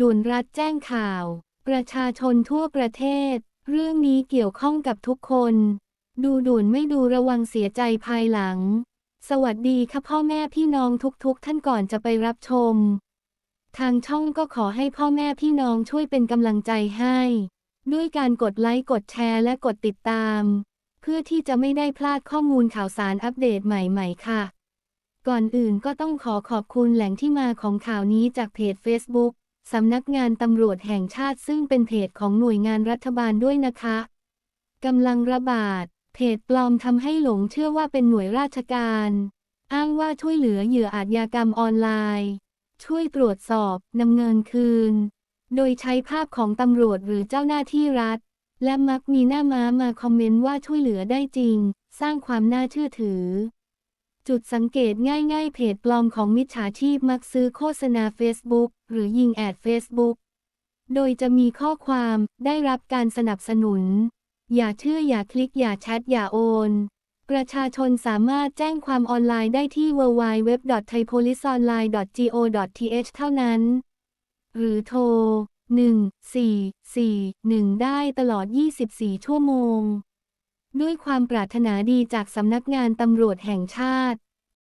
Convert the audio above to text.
ด่วนรัฐแจ้งข่าว ประชาชนทั่วประเทศ เรื่องนี้เกี่ยวข้องกับทุกคน ดูด่วนไม่ดูระวังเสียใจภายหลัง สวัสดีค่ะพ่อแม่พี่น้องทุกๆท่านก่อนจะไปรับชม ทางช่องก็ขอให้พ่อแม่พี่น้องช่วยเป็นกำลังใจให้ ด้วยการกดไลค์กดแชร์และกดติดตาม เพื่อที่จะไม่ได้พลาดข้อมูลข่าวสารอัปเดตใหม่ ๆ ค่ะ ก่อนอื่นก็ต้องขอขอบคุณแหล่งที่มาของข่าวนี้จากเพจ Facebook สำนักงานตำรวจแห่งชาติซึ่งเป็นเพจของหน่วยงานรัฐบาลด้วยนะคะกำลังระบาด เพจปลอมทำให้หลงเชื่อว่าเป็นหน่วยราชการ อ้างว่าช่วยเหลือเหยื่ออาชญากรรมออนไลน์ ช่วยตรวจสอบนำเงินคืน โดยใช้ภาพของตำรวจหรือเจ้าหน้าที่รัฐ และมักมีหน้าม้ามาคอมเมนต์ว่าช่วยเหลือได้จริง สร้างความน่าเชื่อถือ จุดสังเกตง่ายๆ เพจปลอมของมิจฉาชีพมักซื้อโฆษณา Facebook หรือยิงแอด Facebook โดยจะมีข้อความได้รับการสนับสนุน อย่าเชื่ออย่าคลิกอย่าแชทอย่าโอน ประชาชนสามารถแจ้งความออนไลน์ได้ที่ www.thaipoliceonline.go.th เท่านั้น หรือโทร 1441 ได้ตลอด 24 ชั่วโมง ด้วยความปรารถนาดีจากสำนักงานตำรวจแห่งชาติ